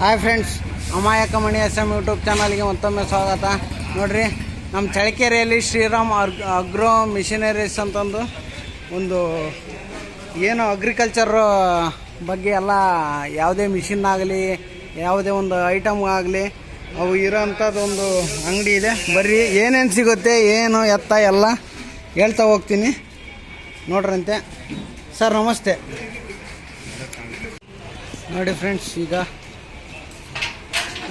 Hi friends, ಅಮಾಯಕ ಮಣಿ S M YouTube ಚಾನಲ್ಗೆ ಮತ್ತೊಮ್ಮೆ ಸ್ವಾಗತ. ನೋಡ್ರಿ, ನಮ್ಮ ಚಳಕೆರೆಯಲ್ಲಿ ಶ್ರೀರಾಮ್ ಅಗ್ ಅಗ್ರೋ ಮಿಷಿನರೀಸ್ ಅಂತಂದು ಒಂದು ಏನು ಅಗ್ರಿಕಲ್ಚರ್ ಬಗ್ಗೆ ಎಲ್ಲ ಯಾವುದೇ ಮಿಷಿನ್ ಆಗಲಿ, ಯಾವುದೇ ಒಂದು ಐಟಮ್ ಆಗಲಿ, ಅವು ಇರೋಂಥದ್ದೊಂದು ಅಂಗಡಿ ಇದೆ. ಬರ್ರಿ, ಏನೇನು ಸಿಗುತ್ತೆ, ಏನು ಎತ್ತ ಎಲ್ಲ ಹೇಳ್ತಾ ಹೋಗ್ತೀನಿ. ನೋಡ್ರಂತೆ. ಸರ್, ನಮಸ್ತೆ. ನೋಡಿ ಫ್ರೆಂಡ್ಸ್ ಈಗ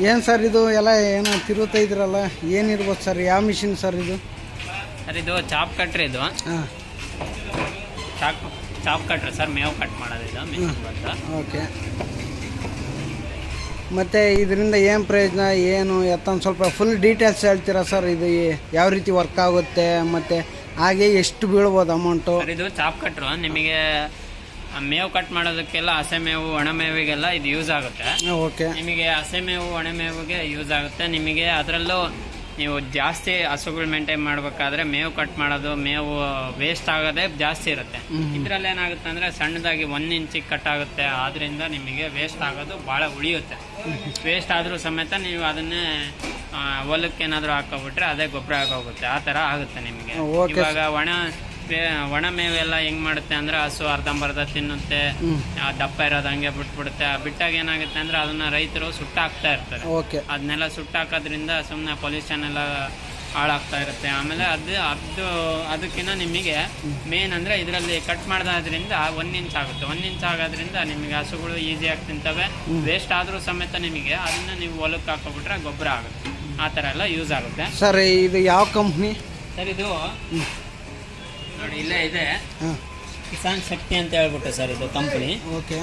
ಏನು ಸರ್ ಇದು? ಎಲ್ಲ ಏನೋ ತಿರುತ್ತಾ ಇದ್ರಲ್ಲ ಏನಿರ್ಬೋದು ಸರ್ ಯಾವ ಮಿಷಿನ್ ಸರ್ ಇದು? ಸರ್ ಇದು ಚಾಪ್ ಕಟ್ರಿ ಇದು. ಹಾಂ. ಚಾಪ್ ಚಾಪ್ ಕಟ್ರಿ ಸರ್ ಮೇವು ಕಟ್ ಮಾಡೋದು ಇದು ಮಿಷಿನ್ ಬಂದು. ಓಕೆ. ಮತ್ತು ಇದರಿಂದ ಏನು ಪ್ರಯೋಜನ? ಏನು? ಎತ್ತೊಂದು ಸ್ವಲ್ಪ ಫುಲ್ ಡೀಟೇಲ್ಸ್ ಹೇಳ್ತೀರಾ ಸರ್ ಇದು ಯಾವ ರೀತಿ ವರ್ಕ್ ಆಗುತ್ತೆ? ಮತ್ತು ಹಾಗೆ ಎಷ್ಟು ಬೀಳ್ಬೋದು ಅಮೌಂಟು ಇದು ಚಾಪ್ ಕಟ್ರು ನಿಮಗೆ ಮೇವು ಕಟ್ ಮಾಡೋದಕ್ಕೆಲ್ಲ ಹಸೆ ಮೇವು ಒಣ ಮೇವಿಗೆಲ್ಲ ಇದು ಯೂಸ್ ಆಗುತ್ತೆ. ಓಕೆ. ನಿಮಗೆ ಹಸೆ ಮೇವು ಒಣ ಮೇವಿಗೆ ಯೂಸ್ ಆಗುತ್ತೆ. ನಿಮಗೆ ಅದರಲ್ಲೂ ನೀವು ಜಾಸ್ತಿ ಹಸುಗಳು ಮೇಂಟೈನ್ ಮಾಡಬೇಕಾದ್ರೆ ಮೇವು ಕಟ್ ಮಾಡೋದು ಮೇವು ವೇಸ್ಟ್ ಆಗೋದೇ ಜಾಸ್ತಿ ಇರುತ್ತೆ. ಇದರಲ್ಲಿ ಏನಾಗುತ್ತೆ ಅಂದರೆ ಸಣ್ಣದಾಗಿ ಒಂದು ಇಂಚಿಗೆ ಕಟ್ ಆಗುತ್ತೆ. ಆದ್ರಿಂದ ನಿಮಗೆ ವೇಸ್ಟ್ ಆಗೋದು ಭಾಳ ಉಳಿಯುತ್ತೆ. ವೇಸ್ಟ್ ಆದರೂ ಸಮೇತ ನೀವು ಅದನ್ನೇ ಹೊಲಕ್ಕೆ ಏನಾದರೂ ಹಾಕೋಬಿಟ್ರೆ ಅದೇ ಗೊಬ್ಬರ ಆಗೋಗುತ್ತೆ. ಆ ಥರ ಆಗುತ್ತೆ ನಿಮಗೆ. ಇವಾಗ ಒಣ ಒಣ ಮೇವೆಲ್ಲ ಹೆಂಗ್ ಮಾಡುತ್ತೆ ಅಂದ್ರೆ ಹಸು ಅರ್ಧಂಬರ್ಧ ತಿನ್ನುತ್ತೆ. ಆ ದಪ್ಪ ಇರೋದು ಹಂಗೆ ಬಿಟ್ಬಿಡುತ್ತೆ. ಆ ಬಿಟ್ಟಾಗ ಏನಾಗುತ್ತೆ ಅಂದ್ರೆ ಅದನ್ನ ರೈತರು ಸುಟ್ಟಾಕ್ತಾ ಇರ್ತಾರೆ. ಅದನ್ನೆಲ್ಲ ಸುಟ್ಟಾಕೋದ್ರಿಂದ ಸುಮ್ಮನೆ ಪೊಲ್ಯೂಷನ್ ಎಲ್ಲ ಹಾಳಾಗ್ತಾ ಇರುತ್ತೆ. ಆಮೇಲೆ ಅದು ಅದು ಅದಕ್ಕಿಂತ ನಿಮಗೆ ಮೇನ್ ಅಂದ್ರೆ ಇದರಲ್ಲಿ ಕಟ್ ಮಾಡ್ದಾದ್ರಿಂದ ಒಂದ್ ಇಂಚ್ ಆಗುತ್ತೆ. ಒಂದ್ ಇಂಚ್ ಆಗೋದ್ರಿಂದ ನಿಮಗೆ ಹಸುಗಳು ಆಗಿ ತಿಂತವೆ. ವೇಸ್ಟ್ ಆದ್ರೂ ಸಮೇತ ನಿಮಗೆ ಅದನ್ನ ನೀವು ಹೊಲಕ್ಕೆ ಹಾಕೋಬಿಟ್ರೆ ಗೊಬ್ಬರ ಆಗುತ್ತೆ. ಆ ಥರ ಎಲ್ಲ ಯೂಸ್ ಆಗುತ್ತೆ. ಸರ್ ಇದು ಯಾವ ಕಂಪ್ನಿ ಸರ್ ಇದು ನೋಡಿ ಇಲ್ಲೇ ಇದೆ. ಹಾಂ. ಕಿಸಾನ್ ಶಕ್ತಿ ಅಂತ ಹೇಳ್ಬಿಟ್ಟು ಸರ್ ಇದು ಕಂಪನಿ ಓಕೆ.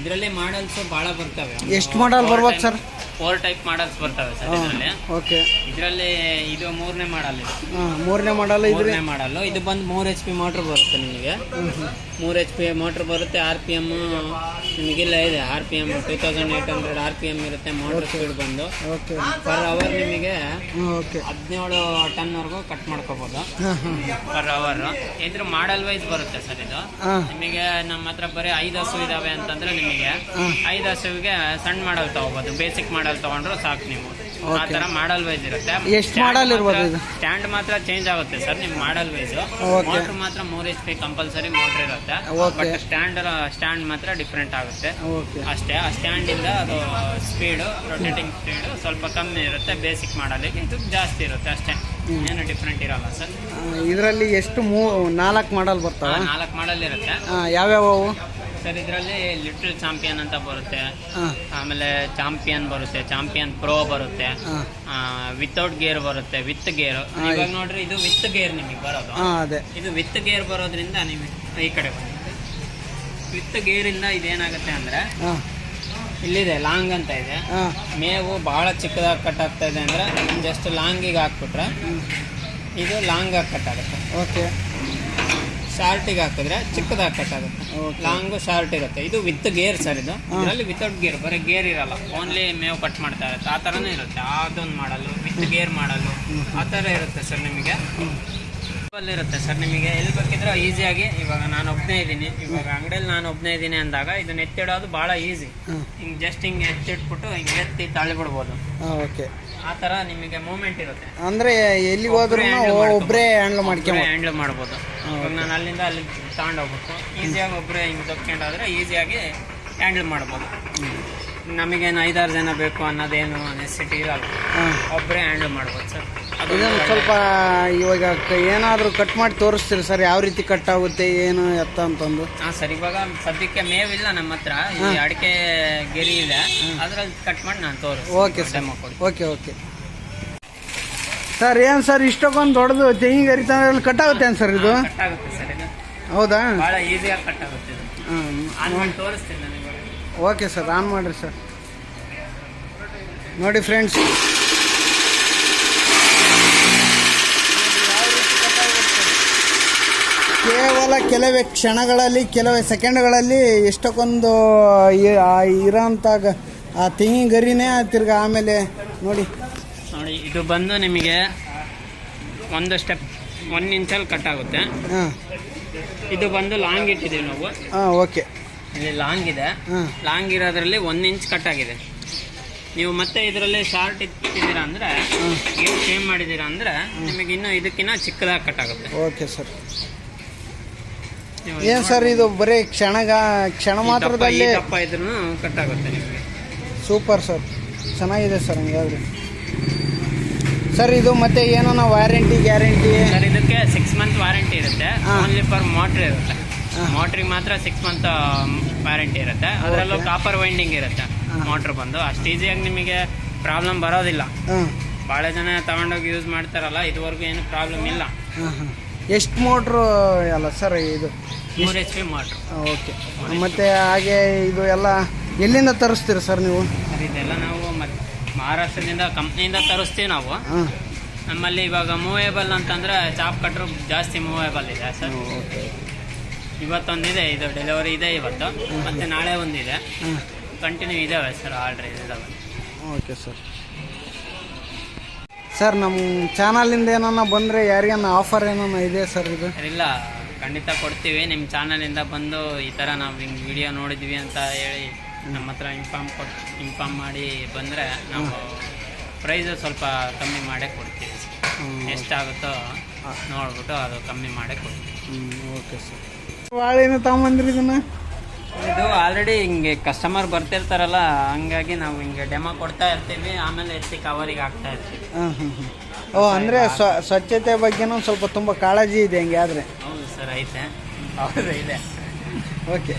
ಇದರಲ್ಲಿ ಮಾಡಲ್ಸ್ ಬಹಳ ಬರ್ತವೆ. ಎಷ್ಟು ಮಾಡಲ್ ಬರ್ಬೋದು ಸರ್? ಫೋರ್ ಟೈಪ್ ಮಾಡಲ್ಸ್ ಬರ್ತವೆ ಸರ್ ಇದರಲ್ಲಿ. ಓಕೆ. ಇದರಲ್ಲಿ ಇದು ಮೂರನೇ ಮಾಡಲ್ ಇದು. ಹಾಂ ಮೂರನೇ ಮಾಡಲ್ ಇದ್ರಿ ಮೂರನೇ ಮಾಡಲ್ ಇದು ಬಂದು ಮೂರು ಎಚ್ ಪಿ ಮೋಟ್ರ್ ಬರುತ್ತೆ ನಿಮಗೆ. ಮೂರು ಎಚ್ ಪಿ ಮೋಟ್ರ್ ಬರುತ್ತೆ ಆರ್ ಪಿ ಎಂ ನಿಮಗಿಲ್ಲ ಇದೆ. R P M two thousand eight hundred R P M ಇರುತ್ತೆ ಮೋಟ್ರ್ ಸ್ಪೀಡ್ ಬಂದು. ಪರ್ ಅವರ್ ನಿಮಗೆ ಓಕೆ. ಟನ್ ವರೆಗೂ ಕಟ್ ಮಾಡ್ಕೋಬೋದು. ಪರ್ ಅವರ್ ಇದ್ರ ಮಾಡಲ್ ವೈಸ್ ಬರುತ್ತೆ ಸರ್ ಇದು. ನಿಮಗೆ ನಮ್ಮ ಹತ್ರ ಬರೀ ಐದು ಹಸು ಇದಾವೆ ಅಂತಂದ್ರೆ ನಿಮಗೆ. ಐದು ಹಸುವಿಗೆ ಸಣ್ಣ ಮಾಡಲ್ ತಗೋಬಹುದು ಬೇಸಿಕ್ ಮಾಡಲ್ ತಗೊಂಡ್ರು ಸಾಕು ನೀವು. ಆ ತರ ಮಾಡಲ್ ವೈಸ್ ಇರುತ್ತೆ. ಎಷ್ಟು ಮಾಡಲ್ ಇರ್ಬೋದು? ಸ್ಟ್ಯಾಂಡ್ ಮಾತ್ರ ಚೇಂಜ್ ಆಗುತ್ತೆ ಸರ್ ನಿಮ್ ಮಾಡಲ್ ವೈಸ್. ಮೋಟರ್ ಮಾತ್ರ ಮೂರ್ ಎಚ್ ಪಿ ಕಂಪಲ್ಸರಿ ಮೋಟರ್ ಇರುತ್ತೆ. ಬಟ್ ಸ್ಟ್ಯಾಂಡ್ ಸ್ಟ್ಯಾಂಡ್ ಮಾತ್ರ ಡಿಫ್ರೆಂಟ್ ಆಗುತ್ತೆ. ಅಷ್ಟೇ. ಆ ಸ್ಟ್ಯಾಂಡ್ ಇಂದ ಅದು ಸ್ಪೀಡ್ ರೊಟೇಟಿಂಗ್ ಸ್ಪೀಡ್ ಸ್ವಲ್ಪ ಕಮ್ಮಿ ಇರುತ್ತೆ. ಬೇಸಿಕ್ ಮಾಡಲಿಗೆ ಇದು ಜಾಸ್ತಿ ಇರುತ್ತೆ ಅಷ್ಟೇ. ಏನು ಡಿಫ್ರೆಂಟ್ ಇರಲ್ಲ ಸರ್. ಇದರಲ್ಲಿ ಎಷ್ಟು ಮೂ ನಾಲ್ಕು ಮಾಡಲ್ ಬರ್ತಾವ? ನಾಲ್ಕು ಮಾಡಲ್ ಇರುತ್ತೆ. ಯಾವ್ಯಾವ ಸರ್ ಇದರಲ್ಲಿ ಲಿಟಲ್ ಚಾಂಪಿಯನ್ ಅಂತ ಬರುತ್ತೆ. ಆಮೇಲೆ ಚಾಂಪಿಯನ್ ಬರುತ್ತೆ ಚಾಂಪಿಯನ್ ಪ್ರೋ ಬರುತ್ತೆ. ವಿತೌಟ್ ಗೇರ್ ಬರುತ್ತೆ ವಿತ್ ಗೇರ್ ಇವಾಗ ನೋಡ್ರಿ ಇದು ವಿತ್ ಗೇರ್ ನಿಮಗೆ ಬರೋದು. ಇದು ವಿತ್ ಗೇರ್ ಬರೋದ್ರಿಂದ ನೀವು ಈ ಕಡೆ ಬರುತ್ತೆ ವಿತ್ ಗೇರ್ ಇಂದ ಇದೇನಾಗುತ್ತೆ ಅಂದ್ರೆ ಇಲ್ಲಿದೆ ಲಾಂಗ್ ಅಂತ ಇದೆ. ಮೇವು ಬಹಳ ಚಿಕ್ಕದಾಗಿ ಕಟ್ ಆಗ್ತಾ ಇದೆ ಅಂದ್ರೆ ಜಸ್ಟ್ ಲಾಂಗಿಗೆ ಹಾಕ್ಬಿಟ್ರೆ ಇದು ಲಾಂಗ್ ಆಗಿ ಕಟ್ ಆಗುತ್ತೆ. ಓಕೆ. ಶಾರ್ಟಿಗೆ ಹಾಕಿದ್ರೆ ಚಿಕ್ಕದಾಗಿ ಕಟ್ ಆಗುತ್ತೆ. ಲಾಂಗು ಶಾರ್ಟ್ ಇರುತ್ತೆ. ಇದು ವಿತ್ ಗೇರ್ ಸರ್ ಇದು. ಇದರಲ್ಲಿ ವಿತೌಟ್ ಗೇರ್ ಬರೀ ಗೇರ್ ಇರಲ್ಲ. ಓನ್ಲಿ ಮೇವು ಕಟ್ ಮಾಡ್ತಾ ಇರುತ್ತೆ. ಆ ಥರನೇ ಇರುತ್ತೆ. ಅದೊಂದು ಮಾಡಲು ವಿತ್ ಗೇರ್ ಮಾಡಲು ಆ ಥರ ಇರುತ್ತೆ ಸರ್ ನಿಮಗೆ. ಇರುತ್ತೆ ಸರ್. ನಿಮಗೆ ಎಲ್ಲಿ ಬೇಕಿದ್ರೆ ಈಸಿಯಾಗಿ ಇವಾಗ ನಾನು ಒಬ್ಬನೇ ಇದ್ದೀನಿ. ಇವಾಗ ಅಂಗಡಿಯಲ್ಲಿ ನಾನು ಒಬ್ಬನೇ ಇದ್ದೀನಿ ಅಂದಾಗ ಇದನ್ನ ಎತ್ತಿಡೋದು ಬಹಳ ಈಸಿ ಹಿಂಗೆ ಜಸ್ಟ್ ಹಿಂಗೆ ಎತ್ತಿಟ್ಬಿಟ್ಟು ಹಿಂಗೆ ಎತ್ತಿ ತಳ್ಳಿಬಿಡ್ಬೋದು. ಬಿಡ್ಬೋದು ಓಕೆ ಆ ಥರ ನಿಮಗೆ ಮೂಮೆಂಟ್ ಇರುತ್ತೆ. ಅಂದರೆ ಎಲ್ಲಿ ಹೋದ್ರೂ ಒಬ್ಬರೇ ಹ್ಯಾಂಡ್ಲ್ ಮಾಡ್ಕೊಂಡು ಹ್ಯಾಂಡಲ್ ಮಾಡ್ಬೋದು. ಇವಾಗ ನಾನು ಅಲ್ಲಿಂದ ಅಲ್ಲಿ ತಗೊಂಡೋಗ್ಬಿಟ್ಟು ಈಸಿಯಾಗಿ ಒಬ್ಬರೇ ಹಿಂಗೆ ತಪ್ಕೊಂಡಾದ್ರೆ ಈಸಿಯಾಗಿ ಹ್ಯಾಂಡಲ್ ಮಾಡ್ಬೋದು. ನಮಗೇನು ಐದಾರು ಜನ ಬೇಕು ಅನ್ನೋದೇನು ನೆಸಿಟಿ ಇರಲ್ಲ ಒಬ್ಬರೇ ಹ್ಯಾಂಡಲ್ ಮಾಡ್ಬೋದು ಸರ್. ಇದನ್ನು ಸ್ವಲ್ಪ ಇವಾಗ ಏನಾದರೂ ಕಟ್ ಮಾಡಿ ತೋರಿಸ್ತೀರಿ ಸರ್ ಯಾವ ರೀತಿ ಕಟ್ ಆಗುತ್ತೆ ಏನು ಎತ್ತ ಅಂತಂದು? ಹಾಂ ಸರ್ ಇವಾಗ ಸದ್ಯಕ್ಕೆ ಮೇವಿಲ್ಲ ನಮ್ಮ ಹತ್ರ. ಈ ಅಡಿಕೆ ಗೆರಿ ಇದೆ. ಅದ್ರಲ್ಲಿ ಕಟ್ ಮಾಡಿ ನಾನು ತೋರಿಸ್ತೀನಿ. Okay sir. Okay okay. Sir ಏನು ಸರ್ ಇಷ್ಟಕ್ಕೊಂದು ದೊಡ್ಡದು ತೆಂಗಿ ಗರಿ ತಂದ್ರಲ್ಲಿ ಕಟ್ ಆಗುತ್ತೆ ಏನು ಸರ್ ಇದು? ಕಟ್ ಆಗುತ್ತೆ ಸರ್ ಇದು. ಹೌದಾ? ಭಾಳ ಈಸಿಯಾಗಿ ಕಟ್ ಆಗುತ್ತೆ ಹಾಂ ತೋರಿಸ್ತೀನಿ ನಾನು ಓಕೆ ಸರ್ ಆನ್ ಮಾಡಿರಿ ಸರ್. ನೋಡಿ ಫ್ರೆಂಡ್ಸ್ ಕೇವಲ ಕೆಲವೇ ಕ್ಷಣಗಳಲ್ಲಿ ಕೆಲವೇ ಸೆಕೆಂಡ್ಗಳಲ್ಲಿ ಎಷ್ಟಕ್ಕೊಂದು ಇರೋಂಥ ಆ ತೆಂಗಿನ ಗರಿನೇ ತಿರ್ಗಾ ಆಮೇಲೆ ನೋಡಿ. ನೋಡಿ ಇದು ಬಂದು ನಿಮಗೆ ಒಂದು ಸ್ಟೆಪ್ ಒನ್ ಇಂಚಲ್ಲಿ ಕಟ್ ಆಗುತ್ತೆ. ಹಾಂ. ಇದು ಬಂದು ಲಾಂಗ್ ಇಟ್ಟಿದ್ದೀವಿ ನಾವು. ಹಾಂ ಓಕೆ. ಇಲ್ಲಿ ಲಾಂಗ್ ಇದೆ. ಹಾಂ. ಲಾಂಗ್ ಇರೋದ್ರಲ್ಲಿ ಒಂದು ಇಂಚ್ ಕಟ್ ಆಗಿದೆ. ನೀವು ಮತ್ತೆ ಇದರಲ್ಲಿ ಶಾರ್ಟ್ ಇಟ್ಟಿದ್ದೀರಾ ಅಂದರೆ ಏನು ಸೇಮ್ ಮಾಡಿದ್ದೀರಾ ಅಂದರೆ ನಿಮಗೆ ಇನ್ನೂ ಇದಕ್ಕಿಂತ ಚಿಕ್ಕದಾಗಿ ಕಟ್ ಆಗುತ್ತೆ. Okay sir. ಏನು ಸರ್ ಇದು ಬರೀ ಕ್ಷಣ ಕ್ಷಣ ಮಾತ್ರದಲ್ಲಿ ಈ ದಪ್ಪ ಇದ್ರೂ ಕಟ್ ಆಗುತ್ತೆ ನಿಮಗೆ. Super sir. ಚೆನ್ನಾಗಿದೆ ಸರ್ ಹಂಗಾದ್ರೆ. ಸರ್ ಇದು ಮತ್ತೆ ಏನೋ ನಾವು ವಾರಂಟಿ ಗ್ಯಾರಂಟಿ? ಸರ್ ಇದಕ್ಕೆ ಸಿಕ್ಸ್ ಮಂತ್ ವಾರಂಟಿ ಇರುತ್ತೆ. ಓನ್ಲಿ ಫಾರ್ ಮೋಟ್ರ್ ಇರುತ್ತೆ. ಮೋಟ್ರಿಗೆ ಮಾತ್ರ ಸಿಕ್ಸ್ ಮಂತ್ ವ್ಯಾರಂಟಿ ಇರುತ್ತೆ. ಅದರಲ್ಲೂ. ಕಾಪರ್ ವೈಂಡಿಂಗ್ ಇರುತ್ತೆ. ಮೋಟ್ರ್ ಬಂದು. ಅಷ್ಟು ಈಸಿಯಾಗಿ ನಿಮಗೆ ಪ್ರಾಬ್ಲಮ್ ಬರೋದಿಲ್ಲ. ಭಾಳ ಜನ ತಗೊಂಡೋಗಿ ಯೂಸ್ ಮಾಡ್ತಾರಲ್ಲ ಇದುವರೆಗೂ ಏನು ಪ್ರಾಬ್ಲಮ್ ಇಲ್ಲ. ಎಷ್ಟು ಮೋಟ್ರು ಅಲ್ಲ ಸರ್ ಇದು? ಮೂರು ಎಚ್ ಪಿ ಮೋಟ್ರ್. ಓಕೆ. ಮತ್ತು ಹಾಗೆ ಇದು ಎಲ್ಲ ಎಲ್ಲಿಂದ ತರಿಸ್ತೀರ ಸರ್ ನೀವು? ಸರ್ ಇದೆಲ್ಲ ನಾವು ಮತ್ತೆ ಮಹಾರಾಷ್ಟ್ರದಿಂದ ಕಂಪ್ನಿಯಿಂದ ತರಿಸ್ತೀವಿ ನಾವು. ಹಾಂ. ನಮ್ಮಲ್ಲಿ ಇವಾಗ ಮೂವೇಬಲ್ ಅಂತಂದ್ರೆ ಚಾಪ್ ಕಟ್ರು ಜಾಸ್ತಿ ಮೂವೇಬಲ್ ಇದೆ ಸರ್. ಓಕೆ. ಇವತ್ತೊಂದಿದೆ ಇದು ಡೆಲಿವರಿ ಇದೆ ಇವತ್ತು. ಮತ್ತೆ ನಾಳೆ ಒಂದಿದೆ. ಕಂಟಿನ್ಯೂ ಇದಾವೆ ಸರ್ ಆರ್ಡ್ರ್ ಇದಾವೆ. Okay sir. ಸರ್ ನಮ್ಮ ಚಾನಲಿಂದ ಏನನ್ನ ಬಂದರೆ ಯಾರಿಗನ್ನ ಆಫರ್ ಏನನ್ನ ಇದೆ ಸರ್ ಇದು? ಇಲ್ಲ. ಖಂಡಿತ ಕೊಡ್ತೀವಿ. ನಿಮ್ಮ ಚಾನಲಿಂದ ಬಂದು ಈ ಥರ ನಾವು ಹಿಂಗೆ ವಿಡಿಯೋ ನೋಡಿದ್ವಿ ಅಂತ ಹೇಳಿ ನಮ್ಮ ಹತ್ರ ಇನ್ಫಾರ್ಮ್ ಕೊಟ್ಟು ಇನ್ಫಾರ್ಮ್ ಮಾಡಿ ಬಂದರೆ ನಾವು ಪ್ರೈಸು ಸ್ವಲ್ಪ ಕಮ್ಮಿ ಮಾಡೇ ಕೊಡ್ತೀವಿ ಎಷ್ಟಾಗುತ್ತೋ ನೋಡ್ಬಿಟ್ಟು ಅದು ಕಮ್ಮಿ ಮಾಡೇ ಕೊಡ್ತೀವಿ. ಹ್ಞೂ ಓಕೆ ಸರ್ ಬಾಳೆನ ತಗೊಂಬಂದ್ರಿ ಇದನ್ನ? ಇದು ಆಲ್ರೆಡಿ ಹಿಂಗೆ ಕಸ್ಟಮರ್ ಬರ್ತಿರ್ತಾರಲ್ಲ ಹಂಗಾಗಿ ನಾವು ಹಿಂಗೆ ಡೆಮೋ ಕೊಡ್ತಾ ಇರ್ತೀವಿ ಆಮೇಲೆ ಎತ್ತಿ ಕವರಿಗೆ ಹಾಕ್ತಾ ಇರ್ತೀವಿ. ಓ ಅಂದರೆ ಸ್ವ ಸ್ವಚ್ಛತೆ ಬಗ್ಗೆನೂ ಸ್ವಲ್ಪ ತುಂಬ ಕಾಳಜಿ ಇದೆ ಹಂಗೆ ಆದರೆ? ಹೌದು ಸರ್ ಐತೆ. ಹೌದು ಇದೆ. ಓಕೆ.